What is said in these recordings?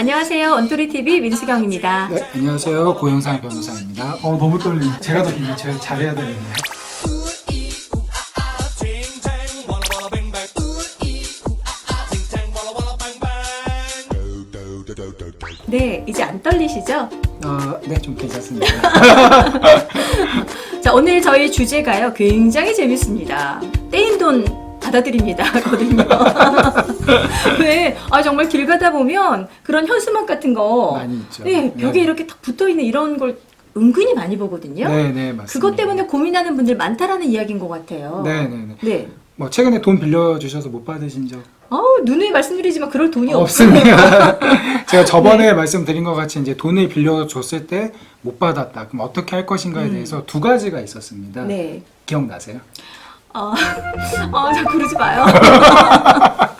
안녕하세요. 언토리 TV 민수경입니다. 네, 안녕하세요. 고영상 변호사입니다. 어, 너무 떨리네. 제가 더 긴데 제가 잘해야 되는데. 네, 이제 안 떨리시죠? 어, 네, 좀 괜찮습니다. 자, 오늘 저희 주제가요. 굉장히 재밌습니다. 떼인 돈 받아들입니다.거든요. 왜? 아, 정말 길 가다 보면 그런 현수막 같은 거. 많이 있죠. 네, 벽에 이렇게 탁 붙어 있는 이런 걸 은근히 많이 보거든요. 네, 네, 맞습니다. 그것 때문에 고민하는 분들 많다라는 이야기인 것 같아요. 네, 네, 네. 네. 뭐 최근에 돈 빌려 주셔서 못 받으신 적 어우, 누누이 말씀드리지만 그럴 돈이. 없습니다. 제가 저번에 네. 말씀드린 것 같이 이제 돈을 빌려 줬을 때 못 받았다. 그럼 어떻게 할 것인가에 음. 대해서 두 가지가 있었습니다. 네. 기억나세요? 아, 아, 자, 그러지 마요.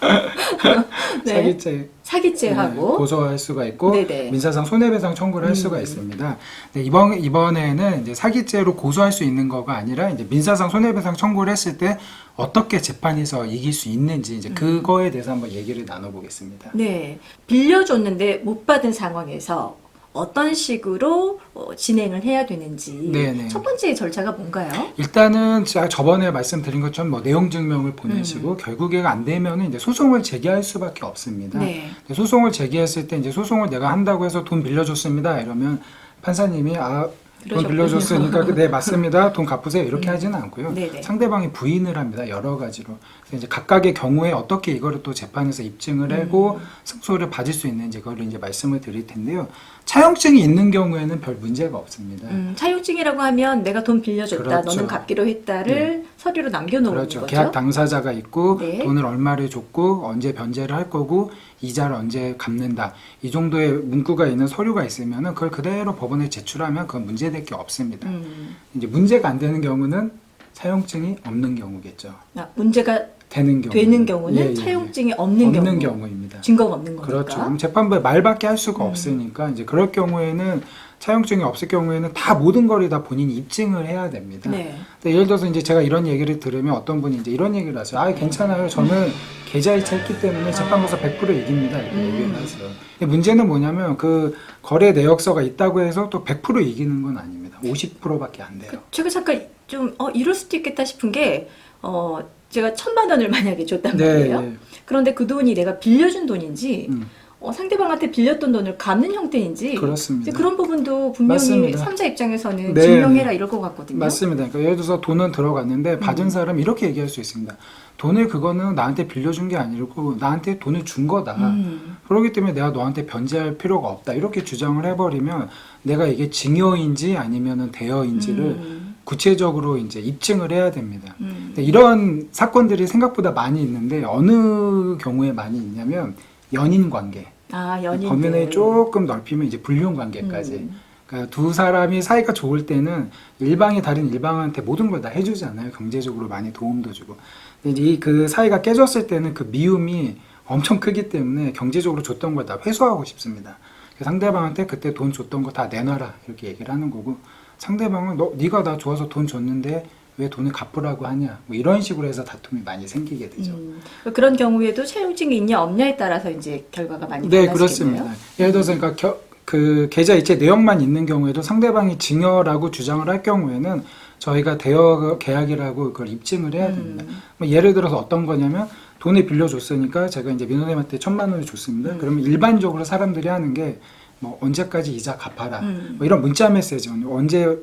네. 사기죄 사기죄하고. 네, 고소할 수가 있고 네네. 민사상 손해배상 청구를 할 음. 수가 있습니다. 네, 이번 이번에는 이제 사기죄로 고소할 수 있는 거가 아니라 이제 민사상 손해배상 청구를 했을 때 어떻게 재판에서 이길 수 있는지 음. 이제 그거에 대해서 한번 얘기를 나눠보겠습니다. 네. 빌려줬는데 못 받은 상황에서 어떤 식으로 어, 진행을 해야 되는지. 네네. 첫 번째 절차가 뭔가요? 일단은 제가 저번에 말씀드린 것처럼 뭐 내용 증명을 음. 보내시고 결국에 안 되면은 이제 소송을 제기할 수밖에 없습니다. 네. 소송을 제기했을 때 이제 소송을 내가 한다고 해서 돈 빌려줬습니다. 이러면 판사님이 아 돈. 빌려줬으니까 그, 네 맞습니다. 돈 갚으세요. 이렇게 하지는 않고요. 네네. 상대방이 부인을 합니다. 여러 가지로. 그래서 이제 각각의 경우에 어떻게 이거를 또 재판에서 입증을 음. 하고 승소를 받을 수 있는지 그걸 이제 말씀을 드릴 텐데요. 차용증이 있는 경우에는 별 문제가 없습니다. 음, 차용증이라고 하면 내가 돈 빌려줬다, 그렇죠. 너는 갚기로 했다를 서류로 남겨놓은 그렇죠. 거죠. 계약 당사자가 있고 네. 돈을 얼마를 줬고 언제 변제를 할 거고 이자를 언제 갚는다. 이 정도의 문구가 있는 서류가 있으면은 그걸 그대로 법원에 제출하면 그건 문제될 게 없습니다. 음, 이제 문제가 안 되는 경우는 차용증이 없는 경우겠죠. 아, 문제가 되는 경우. 되는 경우는 예, 예, 예. 차용증이 없는, 없는 경우. 경우입니다. 증거가 없는 거니까. 그렇죠. 그럼 재판부에 말밖에 할 수가 음. 없으니까 이제 그럴 경우에는 차용증이 없을 경우에는 다 모든 거를 다 본인이 입증을 해야 됩니다. 네. 근데 예를 들어서 이제 제가 이런 얘기를 들으면 어떤 분이 이제 이런 얘기를 하세요. 아, 괜찮아요. 저는 계좌이체 했기 때문에 재판부에서 100% 이깁니다. 이렇게 음. 얘기를 하세요. 근데 문제는 뭐냐면 그 거래 내역서가 있다고 해서 또 100% 이기는 건 아닙니다. 50%밖에 안 돼요. 그, 제가 잠깐 좀, 어, 이럴 수도 있겠다 싶은 게, 어, 제가 천만 원을 만약에 줬단 말이에요. 네. 그런데 그 돈이 내가 빌려준 돈인지, 음, 어, 상대방한테 빌렸던 돈을 갚는 형태인지, 그렇습니다. 그런 부분도 분명히 맞습니다. 삼자 입장에서는 네, 증명해라 이럴 것 같거든요. 맞습니다. 그러니까 예를 들어서 돈은 들어갔는데 받은 음. 사람이 이렇게 얘기할 수 있습니다. 돈을 그거는 나한테 빌려준 게 아니고 나한테 돈을 준 거다. 음, 그렇기 때문에 내가 너한테 변제할 필요가 없다. 이렇게 주장을 해버리면 내가 이게 증여인지 아니면은 대여인지를 음, 구체적으로 이제 입증을 해야 됩니다. 음. 이런 사건들이 생각보다 많이 있는데 어느 경우에 많이 있냐면 연인 관계. 아, 연인. 범위를 조금 넓히면 이제 불륜 관계까지. 음. 그러니까 두 사람이 사이가 좋을 때는 일방이 다른 일방한테 모든 걸 다 해주잖아요. 경제적으로 많이 도움도 주고. 근데 이제 이그 사이가 깨졌을 때는 그 미움이 엄청 크기 때문에 경제적으로 줬던 걸 다 회수하고 싶습니다. 상대방한테 그때 돈 줬던 거 다 내놔라 이렇게 얘기를 하는 거고 상대방은 너 네가 나 좋아서 돈 줬는데 왜 돈을 갚으라고 하냐 뭐 이런 식으로 해서 다툼이 많이 생기게 되죠. 음, 그런 경우에도 차용증이 있냐 없냐에 따라서 이제 결과가 많이 네, 달라지겠네요. 그렇습니다. 예를 들어서 그러니까 겨- 그 계좌 이체 내역만 있는 경우에도 상대방이 증여라고 주장을 할 경우에는 저희가 대여 계약이라고 그걸 입증을 해야 됩니다. 음, 뭐 예를 들어서 어떤 거냐면 돈을 빌려줬으니까 제가 이제 민호님한테 천만 원을 줬습니다. 음. 그러면 일반적으로 사람들이 하는 게 뭐 언제까지 이자 갚아라. 음. 뭐 이런 문자 메시지 언제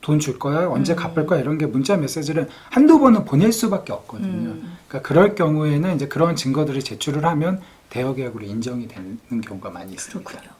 돈 줄 거야, 언제 음. 갚을 거야 이런 게 문자 메시지를 한두 번은 보낼 수밖에 없거든요. 음. 그러니까 그럴 경우에는 이제 그런 증거들을 제출을 하면 대여 계약으로 인정이 되는 경우가 많이 있습니다. 그렇군요.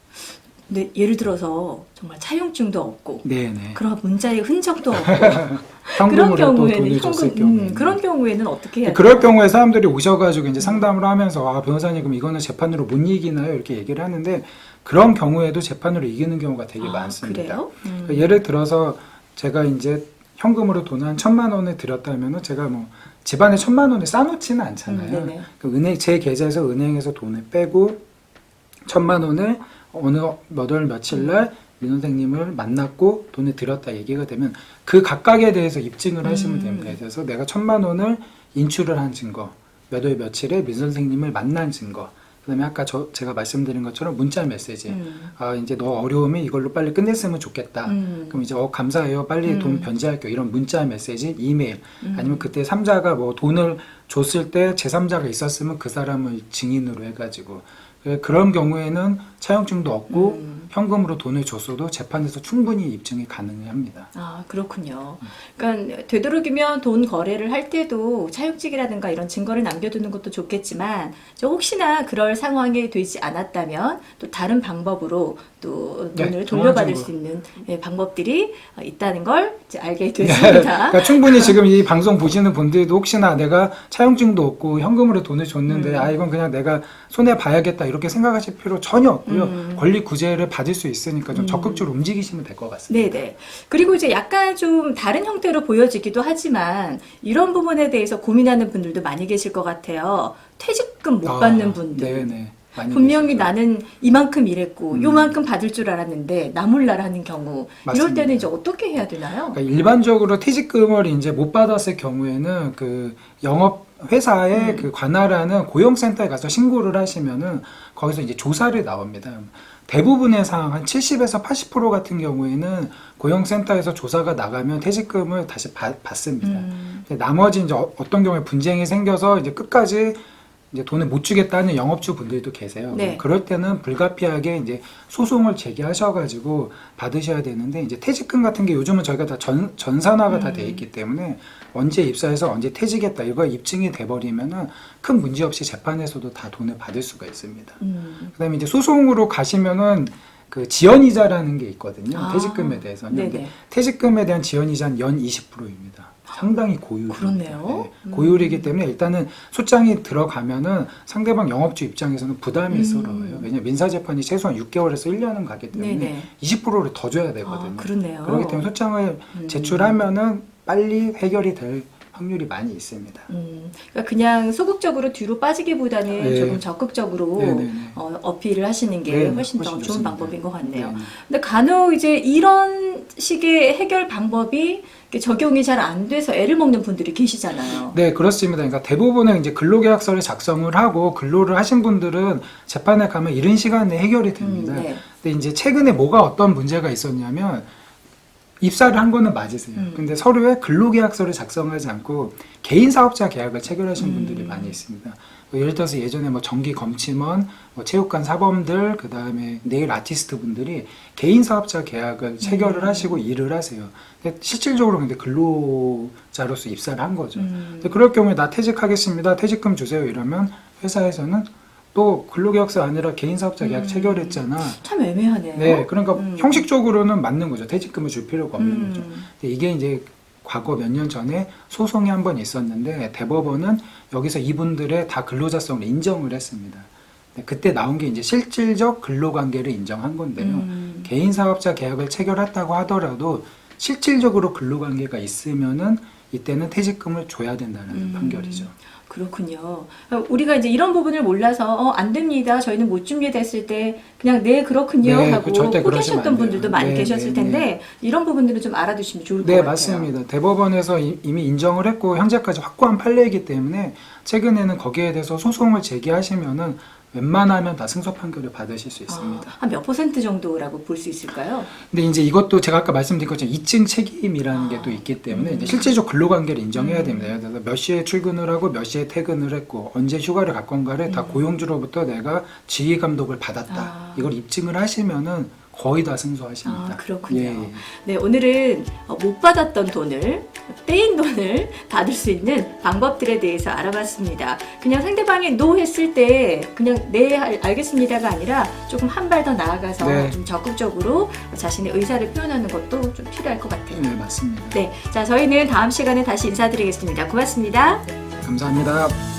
근데 예를 들어서 정말 차용증도 없고 네네. 그런 문자의 흔적도 없고 그런 또 경우에는 현금 음, 그런 경우에는 어떻게 해야 그럴 경우에 사람들이 오셔가지고 이제 상담을 하면서 아 변호사님 그럼 이거는 재판으로 못 이기나요 이렇게 얘기를 하는데 그런 경우에도 재판으로 이기는 경우가 되게 아, 많습니다. 그래요? 음. 그러니까 예를 들어서 제가 이제 현금으로 돈 한 천만 원을 드렸다면은 제가 뭐 집안에 천만 원을 싸놓지는 않잖아요. 음. 그 은행 제 계좌에서 은행에서 돈을 빼고 천만 원을 어느 몇월 며칠 날 민 선생님을 만났고 돈을 드렸다 얘기가 되면 그 각각에 대해서 입증을 하시면 음. 됩니다. 그래서 내가 천만 원을 인출을 한 증거, 몇 월 며칠에 민 선생님을 만난 증거, 그다음에 아까 저 제가 말씀드린 것처럼 문자 메시지. 음. 아 이제 너 어려우면 이걸로 빨리 끝냈으면 좋겠다. 음. 그럼 이제 어 감사해요. 빨리 음. 돈 변제할게요. 이런 문자 메시지, 이메일 음. 아니면 그때 삼자가 뭐 돈을 줬을 때 제3자가 있었으면 그 사람을 증인으로 해가지고 그- 그런 경우에는 차용증도 없고 음. 현금으로 돈을 줬어도 재판에서 충분히 입증이 가능합니다. 아, 그렇군요. 그러니까 되도록이면 돈 거래를 할 때도 차용증이라든가 이런 증거를 남겨두는 것도 좋겠지만 저 혹시나 그럴 상황이 되지 않았다면 또 다른 방법으로 또 네, 돈을 돌려받을. 수 있는 예, 방법들이 어, 있다는 걸 이제 알게 네, 됐습니다. 그러니까 충분히 지금 이 방송 보시는 분들도 혹시나 내가 차용증도 없고 현금으로 돈을 줬는데 음. 아 이건 그냥 내가 손해 봐야겠다 이렇게 생각하실 필요 전혀 없고요. 음. 권리 구제를 받 을수 있으니까 좀 음. 적극적으로 움직이시면 될 것 같습니다. 네네. 그리고 이제 약간 좀 다른 형태로 보여지기도 하지만 이런 부분에 대해서 고민하는 분들도 많이 계실 것 같아요. 퇴직금 못 아, 받는 분들. 네네. 많이 분명히 계시죠. 나는 이만큼 일했고 음. 요만큼 받을 줄 알았는데 나 몰라라는 경우 이럴 맞습니다. 때는 이제 어떻게 해야 되나요? 그러니까 일반적으로 퇴직금을 이제 못 받았을 경우에는 그 영업 회사에 음. 그 관할하는 고용센터에 가서 신고를 하시면은 거기서 이제 조사를 나옵니다. 대부분의 상황 한 70에서 80% 같은 경우에는 고용센터에서 조사가 나가면 퇴직금을 다시 받, 받습니다. 음, 나머지 이제 어- 어떤 경우에 분쟁이 생겨서 이제 끝까지 이제 돈을 못 주겠다는 영업주 분들도 계세요. 네. 그럴 때는 불가피하게 이제 소송을 제기하셔가지고 받으셔야 되는데 이제 퇴직금 같은 게 요즘은 저희가 다 전, 전산화가 다돼 음. 있기 때문에 언제 입사해서 언제 퇴직했다 이거 입증이 돼버리면은 큰 문제 없이 재판에서도 다 돈을 받을 수가 있습니다. 음. 그다음에 이제 소송으로 가시면은 그 지연이자라는 게 있거든요. 아, 퇴직금에 대해서는. 퇴직금에 대한 지연이자는 연 20%입니다. 상당히 고율. 그렇네요. 음. 고율이기 때문에 일단은 소장이 들어가면은 상대방 영업주 입장에서는 부담이 음. 스러워요. 왜냐면 민사 재판이 최소한 6개월에서 1년은 가기 때문에 네네. 20%를 더 줘야 되거든요. 아, 그렇네요. 그렇기 때문에 소장을 음. 제출하면은 빨리 해결이 될 확률이 많이 있습니다. 음, 그러니까 그냥 소극적으로 뒤로 빠지기보다는 네. 조금 적극적으로 네네네. 어, 어필을 하시는 게 네, 훨씬 더 훨씬 좋은 좋습니다. 방법인 것 같네요. 네. 근데 간혹 이제 이런 식의 해결 방법이 적용이 잘 안 돼서 애를 먹는 분들이 계시잖아요. 네, 그렇습니다. 그러니까 대부분은 이제 근로계약서를 작성을 하고 근로를 하신 분들은 재판에 가면 이른 시간 내에 해결이 됩니다. 음, 네. 근데 이제 최근에 뭐가 어떤 문제가 있었냐면 입사를 한 거는 맞으세요. 음. 근데 서류에 근로계약서를 작성하지 않고 개인 사업자 계약을 체결하신 음. 분들이 많이 있습니다. 뭐 예를 들어서 예전에 뭐 전기 검침원, 뭐 체육관 사범들, 그 다음에 네일 아티스트 분들이 개인 사업자 계약을 체결을 음. 하시고 일을 하세요. 실질적으로 근데 근로자로서 입사를 한 거죠. 음, 그럴 경우에 나 퇴직하겠습니다. 퇴직금 주세요. 이러면 회사에서는 또 근로계약서 아니라 개인 사업자 계약 음. 체결했잖아. 참 애매하네요. 네, 그러니까 음. 형식적으로는 맞는 거죠. 퇴직금을 줄 필요가 없는 거죠. 음, 근데 이게 이제 과거 몇 년 전에 소송이 한 번 있었는데 대법원은 여기서 이분들의 다 근로자성을 인정을 했습니다. 그때 나온 게 이제 실질적 근로관계를 인정한 건데요. 음, 개인 사업자 계약을 체결했다고 하더라도 실질적으로 근로관계가 있으면은 이때는 퇴직금을 줘야 된다는 음. 판결이죠. 그렇군요. 우리가 이제 이런 부분을 몰라서 어, 안 됩니다. 저희는 못 했을 때 그냥 네 그렇군요 네, 하고 그 포기하셨던. 분들도 많이 네, 계셨을 네, 텐데 이런 부분들은 좀 알아두시면 좋을 것 네, 같아요. 맞습니다. 대법원에서 이- 이미 인정을 했고 현재까지 확고한 판례이기 때문에 최근에는 거기에 대해서 소송을 제기하시면은 웬만하면 다 승소 판결을 받으실 수 있습니다. 아, 한몇 퍼센트 정도라고 볼 수 있을까요? 근데 이제 이것도 제가 아까 말씀드린 것처럼 이증 책임이라는 아, 게또 있기 때문에 음. 실질적 근로관계를 인정해야 음. 됩니다. 들어서 몇 시에 출근을 하고 몇 시에 퇴근을 했고 언제 휴가를 갈 건가를 다 음. 고용주로부터 내가 지휘 감독을 받았다. 아. 이걸 입증을 하시면은 거의 다 승소하십니다. 아, 그렇군요. 예, 예. 네, 오늘은 어, 못 받았던 돈을 떼인 돈을 받을 수 있는 방법들에 대해서 알아봤습니다. 그냥 상대방이 노 했을 때 그냥 네 알- 알겠습니다가 아니라 조금 한 발 더 나아가서 네. 좀 적극적으로 자신의 의사를 표현하는 것도 좀 필요할 것 같아요. 네, 맞습니다. 네, 자 저희는 다음 시간에 다시 인사드리겠습니다. 고맙습니다. 감사합니다.